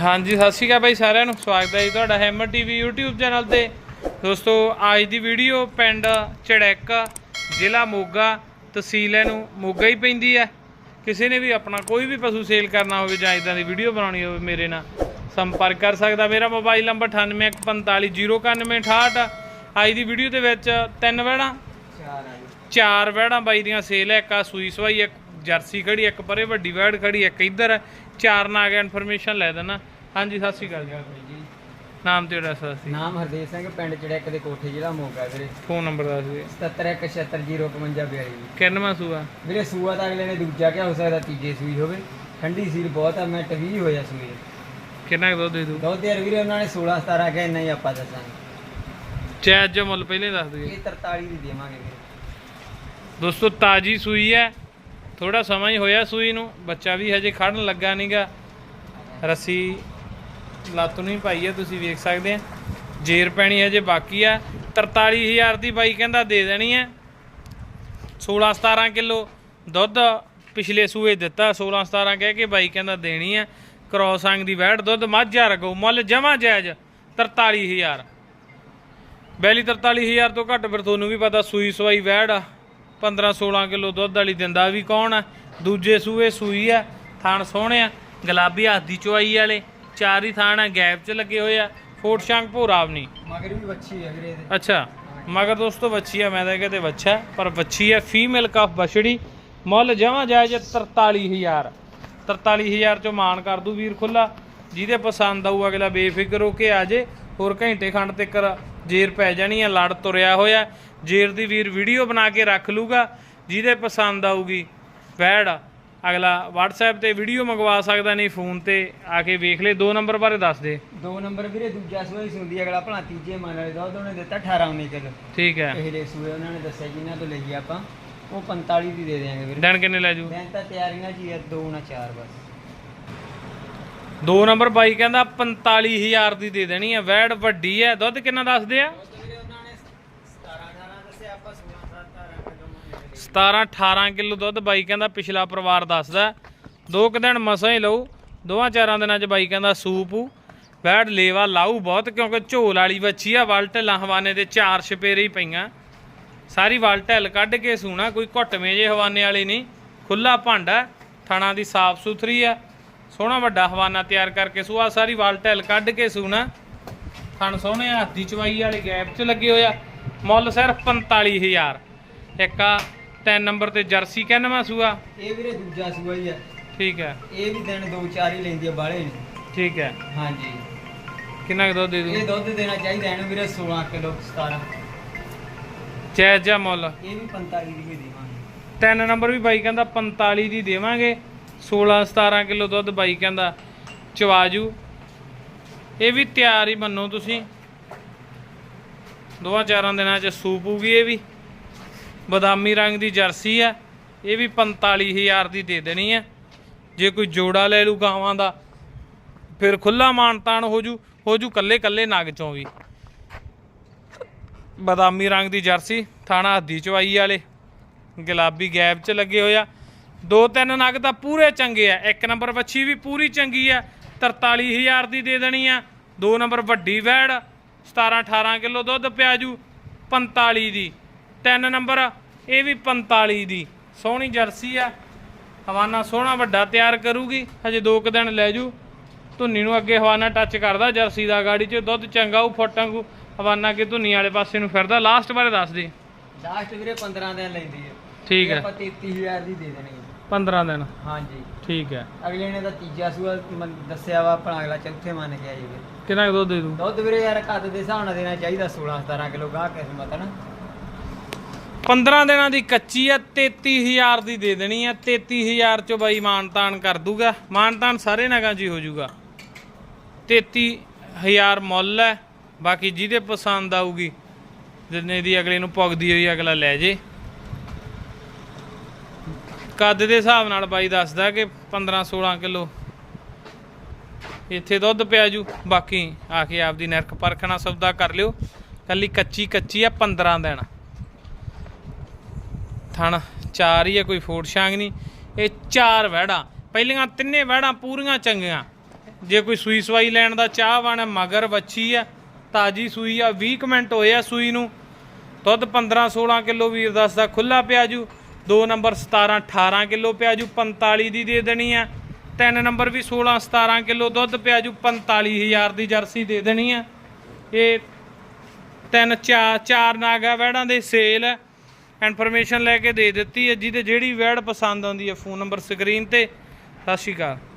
ਹਾਂਜੀ ਸਤਿ ਸ਼੍ਰੀ ਅਕਾਲ ਬਾਈ ਸਾਰਿਆਂ ਨੂੰ। ਸਵਾਗਤ ਹੈ ਜੀ ਤੁਹਾਡਾ ਹੈਮਰ ਟੀਵੀ YouTube ਚੈਨਲ ਤੇ। ਦੋਸਤੋ ਅੱਜ ਦੀ ਵੀਡੀਓ ਪਿੰਡ ਚੜੈਕ ਜ਼ਿਲ੍ਹਾ ਮੋਗਾ ਤਹਿਸੀਲ ਇਹਨੂੰ ਮੋਗਾ ਹੀ ਪੈਂਦੀ ਹੈ। ਕਿਸੇ ਨੇ ਵੀ ਆਪਣਾ ਕੋਈ ਵੀ ਪਸ਼ੂ ਸੇਲ ਕਰਨਾ ਹੋਵੇ ਜਾਂ ਇਦਾਂ ਦੀ ਵੀਡੀਓ ਬਣਾਉਣੀ ਹੋਵੇ ਮੇਰੇ ਨਾਲ ਸੰਪਰਕ ਕਰ ਸਕਦਾ। ਮੇਰਾ ਮੋਬਾਈਲ ਨੰਬਰ 9815409168 ਅੱਜ ਦੀ ਵੀਡੀਓ ਦੇ ਵਿੱਚ ਤਿੰਨ ਵੈੜਾਂ ਚਾਰ ਵੈੜਾਂ ਬਾਈ ਦੀਆਂ ਸੇਲ ਹੈ। ਇੱਕ ਆ ਸੂਈ ਸਵਾਈ ਇੱਕ ਜਰਸੀ ਖੜੀ ਇੱਕ ਪਰੇ ਵੱਡੀ ਵੈੜ ਖੜੀ ਇੱਕ ਇੱਧਰ। ਚਾਰ ਨਾ ਆ ਗਿਆ ਇਨਫੋਰਮੇਸ਼ਨ ਲੈ ਦੇਣਾ। ਹਾਂਜੀ ਸਤਿ ਸ਼੍ਰੀ ਅਕਾਲ ਜੀ। ਨਾਮ ਤੇ ਦੱਸ ਦਿਓ। ਨਾਮ ਹਰਦੇਵ ਸਿੰਘ ਪਿੰਡ ਚੜੈਕ ਦੇ ਕੋਠੇ ਜ਼ਿਲ੍ਹਾ ਮੋਗਾ ਵੀਰੇ। ਫੋਨ ਨੰਬਰ ਦੱਸ ਦਿਓ। 7717055042 ਕਿੰਨਵਾਂ ਸੂਆ? ਵੀਰੇ ਸੂਆ ਤਾਂ ਅਗਲੇ ਨੇ ਦੂਜਾ ਕਿਹਾ ਹੋ ਸਕਦਾ ਤੀਜੇ ਸੂਈ ਹੋਵੇ। ਠੰਡੀ ਸੀਲ ਬਹੁਤ ਆ ਮਿੰਟ 20 ਹੋਇਆ ਸੂਈ ਦੇ। ਕਿੰਨਾ ਕੁ ਦੁੱਧ ਦੇ ਦੂ? ਦੁੱਧ ਯਾਰ ਵੀਰੇ ਉਹਨਾਂ ਨੇ 16 17 ਕਿਹਾ ਇੰਨਾ ਹੀ ਆਪਾਂ ਦੱਸਾਂਗੇ। ਚੈਜ ਜੋ ਮੁੱਲ ਪਹਿਲੇ ਦੱਸ ਦਈਏ ਇਹ 43 ਦੀ ਦੇਵਾਂਗੇ ਵੀਰੇ। ਦੋਸਤੋ ਤਾਜੀ ਸੂਈ ਹੈ। ਥੋੜਾ ਸਮਾਂ ਹੀ ਹੋਇਆ ਸੂਈ ਨੂੰ, ਬੱਚਾ ਵੀ ਹਜੇ ਖੜਨ ਲੱਗਾ ਨਹੀਂਗਾ ਰੱਸੀ ਲੱਤ ਨੂੰ ਹੀ ਪਾਈ ਹੈ ਤੁਸੀਂ ਵੇਖ ਸਕਦੇ ਆ। ਜੇਰ ਪੈਣੀ ਹਜੇ ਬਾਕੀ ਆ। 43000 ਦੀ ਬਾਈ ਕਹਿੰਦਾ ਦੇ ਦੇਣੀ ਹੈ 16 17 ਕਿਲੋ ਦੁੱਧ ਪਿਛਲੇ ਸੂਏ ਦਿੱਤਾ। 16 17 ਕਹਿ ਕੇ ਬਾਈ ਕਹਿੰਦਾ ਦੇਣੀ ਹੈ ਕ੍ਰੋਸ ਦੀ ਵੈੜ ਦੁੱਧ ਮਾਝਾ ਰਗੋ ਮੁੱਲ ਜਮਾ ਜਾਇਜ਼। 43000 ਬੈਲੀ 43000 ਤੋਂ ਘੱਟ ਫਿਰ ਤੁਹਾਨੂੰ ਵੀ ਪਤਾ, ਸੂਈ ਸਵਾਈ ਵੈੜ ਆ। 15 16 ਕਿਲੋ ਦੁੱਧ ਵਾਲੀ ਦਿੰਦਾ ਵੀ ਕੌਣ ਆ? ਦੂਜੇ ਸੂਏ ਸੂਈ ਆ ਥਣ ਸੋਹਣੇ ਆ ਗੁਲਾਬੀ ਹੱਥ ਦੀ ਚੁਆਈ ਵਾਲੇ ਚਾਰ ਹੀ ਥਾਣ ਆ ਗੈਪ 'ਚ ਲੱਗੇ ਹੋਏ ਆ ਫੋਟ ਸ਼ੰਕ ਭੋਰਾਵ ਨਹੀਂ। ਮਗਰ ਵੀ ਬੱਚੀ ਹੈ ਵੀਰੇ ਇਹਦੇ। ਅੱਛਾ ਮਗਰ ਦੋਸਤੋ ਬੱਚੀ ਆ ਮੈਂ ਤਾਂ ਕਹਿੰਦੇ ਬੱਚਾ ਹੈ, ਪਰ ਬੱਚੀ ਆ ਫੀਮੇਲ ਕਫ ਬਛੜੀ ਮੁੱਲ ਜਮਾ ਜਾਇਜ਼ 43000 43000 ਚੋਂ ਮਾਨ ਕਰ ਦੂ ਵੀਰ ਖੁੱਲਾ ਜਿਹਦੇ ਪਸੰਦ ਆਊ ਅਗਲਾ ਬੇਫਿਕਰ ਹੋ ਕੇ ਆ ਜੇ ਹੋਰ ਘੰਟੇ ਖੰਡ ਤੱਕ ਜੇਰ ਪੈ ਜਾਣੀ ਆ ਲੜ ਤੁਰਿਆ ਹੋਇਆ ਜੇਰ ਦੀ ਵੀਰ ਵੀਡੀਓ ਬਣਾ ਕੇ ਰੱਖ ਲੂਗਾ ਜਿਹਦੇ ਪਸੰਦ ਆਊਗੀ ਵੈੜ ਅਗਲਾ WhatsApp ਤੇ ਵੀਡੀਓ ਮੰਗਵਾ ਸਕਦਾ ਨਹੀਂ ਫੋਨ ਤੇ ਆ ਕੇ ਵੇਖ ਲੈ ਦੋ ਨੰਬਰ ਬਾਰੇ ਦੱਸ ਦੇ। ਦੋ ਨੰਬਰ ਵੀਰੇ ਦੂਜਾ ਹੀ ਸੁਣਦੀ ਅਗਲਾ ਭਲਾ ਤੀਜੇ ਮੰਨ ਵਾਲੇ ਦੁੱਧ ਉਹਨੇ ਦਿੱਤਾ 18 19 ਕਿਲੋ ਠੀਕ ਹੈ। ਇਹਦੇ ਸੂਏ ਉਹਨਾਂ ਨੇ ਦੱਸਿਆ ਜਿਨ੍ਹਾਂ ਤੋਂ ਲਈਏ ਆਪਾਂ ਉਹ 45 ਦੀ ਦੇ ਦੇਵਾਂਗੇ ਵੀਰੇ। ਦਿਨ ਕਿੰਨੇ ਲੈ ਜੂ? ਮੈਂ ਤਾਂ ਤਿਆਰੀਆਂ ਜੀ ਆ ਦੋ ਨਾ ਚਾਰ ਬਸ। ਦੋ ਨੰਬਰ ਬਾਈ ਕਹਿੰਦਾ 45000 ਦੀ ਦੇ ਦੇਣੀ ਹੈ ਵੈੜ ਵੱਡੀ ਹੈ ਦੁੱਧ ਕਿੰਨਾ ਦੱਸਦੇ ਆ? ਵੀਰੇ ਉਹਨਾਂ ਨੇ 17 18 ਕਿਲੋ ਦੁੱਧ ਬਾਈ ਕਹਿੰਦਾ ਪਿਛਲਾ ਪਰਿਵਾਰ ਦੱਸਦਾ। ਦੋ ਕੁ ਦਿਨ ਮਸਾਂ ਹੀ ਲਊ। ਦੋਵਾਂ ਚਾਰਾਂ ਦਿਨਾਂ 'ਚ ਬਾਈ ਕਹਿੰਦਾ ਸੂਪੂ ਵੈੜ ਲੇਵਾ ਲਾਊ ਬਹੁਤ, ਕਿਉਂਕਿ ਝੋਲ ਵਾਲੀ ਬੱਚੀ ਆ, ਵਲਟ ਹਵਾਨੇ ਦੇ ਚਾਰ ਛਪੇਰੇ ਹੀ ਪਈਆਂ। ਸਾਰੀ ਵਲਟਲ ਕੱਢ ਕੇ ਸੂਣਾ, ਕੋਈ ਘੁੱਟਵੇਂ ਜੇ ਹਵਾਨੇ ਵਾਲੀ ਨਹੀਂ। ਖੁੱਲਾ ਭਾਂਡਾ ਥਣਾ ਦੀ ਸਾਫ਼ ਸੁਥਰੀ ਆ ਸੋਹਣਾ ਵੱਡਾ ਹਵਾਨਾ ਤਿਆਰ ਕਰਕੇ ਸੂਆ ਸਾਰੀ ਵਲਟਲ ਕੱਢ ਕੇ ਸੂਣਾ। ਥਣ ਸੋਹਣੇ ਹੱਥ ਦੀ ਚਵਾਈ ਵਾਲੇ ਗੈਪ 'ਚ ਲੱਗੇ ਹੋਇਆ ਮੁੱਲ ਸਿਰਫ 45000 ਇੱਕ ਆ ਤਿੰਨ ਨੰਬਰ ਤੇ ਜਰਸੀ ਕਹਿੰਨਵਾ ਸੂਆ। ਇਹ ਵੀਰੇ ਦੂਜਾ ਸੂਆ ਹੀ ਆ। ਠੀਕ ਹੈ। ਇਹ ਵੀ ਦਿਨ ਦੋ ਚਾਰ ਹੀ ਲੈਂਦੀ ਆ ਬਾਲੇ ਠੀਕ ਹੈ। ਹਾਂਜੀ। ਕਿੰਨਾ ਕੁ ਦੁੱਧ ਦੇ ਇਹ ਦੂ ਦੁੱਧ ਦੇਣਾ ਚਾਹੀਦਾ ਇਹਨੂੰ ਵੀਰੇ 16 ਕਿਲੋ 17 ਜਾਇਜ਼ ਜਿਹਾ ਮੁੱਲ। ਇਹ ਵੀ 45 ਦੀ ਹੀ ਦੇਵਾਂਗੇ। ਤਿੰਨ ਨੰਬਰ ਵੀ ਬਾਈ ਕਹਿੰਦਾ 45 ਦੀ ਦੇਵਾਂਗੇ। 16 17 ਕਿਲੋ ਦੁੱਧ ਬਾਈ ਕਹਿੰਦਾ, ਚਵਾਜੂ। ਇਹ ਵੀ ਤਿਆਰ ਹੀ ਮੰਨੋ ਤੁਸੀਂ। ਦੋਵਾਂ ਚਾਰਾਂ ਦਿਨਾਂ ਚ ਸੂਪੂਗੀ ਇਹ ਵੀ। ਬਦਾਮੀ ਰੰਗ ਦੀ ਜਰਸੀ ਆ। ਇਹ ਵੀ 45000 ਦੀ ਦੇ ਦੇਣੀ ਆ। ਜੇ ਕੋਈ ਜੋੜਾ ਲੈ ਲੂ ਗਾਵਾਂ ਦਾ, ਫਿਰ ਖੁੱਲਾ ਮਾਨਤਾਨ ਹੋ ਜੂ ਹੋ ਜੂ ਕੱਲੇ ਕੱਲੇ ਨਗ ਚੋਂ ਵੀ। ਬਦਾਮੀ ਰੰਗ ਦੀ ਜਰਸੀ, ਥਾਣਾ ਹੱਦੀ ਚਵਾਈ ਵਾਲੇ। ਗੁਲਾਬੀ ਗੈਪ 'ਚ ਲੱਗੇ ਹੋਇਆ ਦੋ ਤਿੰਨ ਨਗ ਤਾਂ ਪੂਰੇ ਚੰਗੇ ਆ। ਇੱਕ ਨੰਬਰ ਵੱਛੀ ਵੀ ਪੂਰੀ ਚੰਗੀ ਆ 43000 ਦੀ ਦੇ ਦੇਣੀ ਆ। ਦੋ ਨੰਬਰ ਵੱਡੀ ਵੈੜ 17 18 ਕਿਲੋ ਦੁੱਧ ਪਿਆਜੂ 45 ਦੀ। ਤਿੰਨ ਨੰਬਰ ਇਹ ਵੀ 45 ਦੀ। ਸੋਹਣੀ ਜਰਸੀ ਆ। ਹਵਾਨਾ ਸੋਹਣਾ ਵੱਡਾ ਤਿਆਰ ਕਰੂਗੀ। ਹਜੇ ਦੋ ਕੁ ਦਿਨ ਲੈ ਜੂ। ਧੁੰਨੀ ਨੂੰ ਅੱਗੇ ਹਵਾਨਾ ਟੱਚ ਕਰਦਾ ਜਰਸੀ ਦਾ ਗਾੜੀ 'ਚ ਦੁੱਧ ਚੰਗਾ ਉਹ ਫੁੱਟਾਂਗੂ ਹਵਾਨਾ ਕਿ ਧੁੰਨੀ ਵਾਲੇ ਪਾਸੇ ਨੂੰ ਫਿਰਦਾ। ਲਾਸਟ ਬਾਰੇ ਦੱਸ ਦੇ। ਲਾਸਟ ਵੀਰੇ 15 ਦਿਨ ਲੈਂਦੀ ਹੈ ਠੀਕ ਹੈ ਆਪਾਂ 33000 ਦੀ ਦੇ ਦੇਣੀ 15 ਦਿਨ। ਹਾਂਜੀ। ਠੀਕ ਹੈ। ਅਗਲੇ ਨੇ ਤਾਂ ਤੀਜਾ ਸੂਆ ਮਨ- ਦੱਸਿਆ ਵਾ ਆਪਣਾ ਅਗਲਾ ਚੌਥੇ ਮੰਨ ਕੇ ਆਈ ਵੀਰੇ ਕਿੰਨਾ ਕੁ ਦੁੱਧ ਦੇ ਦੂ ਦੁੱਧ ਵੀਰੇ ਯਾਰ ਕੱਦ ਦੇ ਹਿਸਾਬ ਨਾਲ ਦੇਣਾ ਚਾਹੀਦਾ 16 17 ਕਿਲੋ ਗਾਹ ਕਿਸਮਤ ਨਾ। 15 ਦਿਨਾਂ ਦੀ ਕੱਚੀ ਆ 33000 ਦੀ ਦੇ ਦੇਣੀ ਆ 33000 ਚੋਂ ਬਾਈ ਮਾਨਤਾਨ ਕਰ ਦੂਗਾ। ਮਾਨਤਾਨ ਸਾਰੇ ਨਗਾਂ 'ਚ ਹੀ ਹੋ ਜਾਊਗਾ। 33000 ਮੁੱਲ ਹੈ ਬਾਕੀ ਜਿਹਦੇ ਪਸੰਦ ਆਊਗੀ ਜਿੰਨੇ ਦੀ ਅਗਲੇ ਨੂੰ ਪੁੱਗਦੀ ਹੋਈ ਅਗਲਾ ਲੈ ਜੇ। ਕੱਦ ਦੇ ਹਿਸਾਬ ਨਾਲ ਬਾਈ ਦੱਸਦਾ ਕਿ 15 16 ਕਿਲੋ। ਇੱਥੇ ਦੁੱਧ ਪਿਆ ਜੂ। ਬਾਕੀ ਆ ਕੇ ਆਪਦੀ ਨਰਕ ਪਰਖਣਾ, ਸੌਦਾ ਕਰ ਲਿਓ। ਕੱਲੀ ਕੱਚੀ ਕੱਚੀ ਆ 15 ਦਿਨ। ਥਣ ਚਾਰ ਹੀ ਆ, ਕੋਈ ਫੋੜ ਛਾਂਗ ਨਹੀਂ। ਇਹ ਚਾਰ ਵਹਿੜਾਂ। ਪਹਿਲੀਆਂ ਤਿੰਨੇ ਵਹਿੜਾਂ ਪੂਰੀਆਂ ਚੰਗੀਆਂ। ਜੇ ਕੋਈ ਸੂਈ ਸਵਾਈ ਲੈਣ ਦਾ ਚਾਹਵਾਨ ਹੈ, ਮਗਰ ਵੱਛੀ ਆ ਤਾਜੀ ਸੂਈ ਆ 20 ਕੁ ਮਿੰਟ ਹੋਏ ਆ ਸੂਈ ਨੂੰ। ਦੁੱਧ 15 16 ਕਿਲੋ ਵੀਰ ਦੱਸਦਾ ਖੁੱਲਾ ਪਿਆ ਜੂ। 2 ਨੰਬਰ 17 18 ਕਿਲੋ ਪਿਆਜੂ 45 ਦੀ ਦੇ ਦੇਣੀ ਆ। ਤਿੰਨ ਨੰਬਰ ਵੀ 16 17 ਕਿਲੋ ਦੁੱਧ ਪਿਆਜੂ 45000 ਦੀ ਜਰਸੀ ਦੇ ਦੇਣੀ ਆ। ਇਹ ਤਿੰਨ ਚਾਰ ਚਾਰ ਨਾਗਾ ਵੈੜਾਂ ਦੇ ਸੇਲ ਹੈ ਇਨਫੋਰਮੇਸ਼ਨ ਲੈ ਕੇ ਦੇ ਦਿੱਤੀ ਹੈ ਜਿਹਦੇ ਜਿਹੜੀ ਵੈੜ ਪਸੰਦ ਆਉਂਦੀ ਹੈ ਫੋਨ ਨੰਬਰ ਸਕਰੀਨ ਤੇ। ਸਤਿ ਸ਼੍ਰੀ ਅਕਾਲ।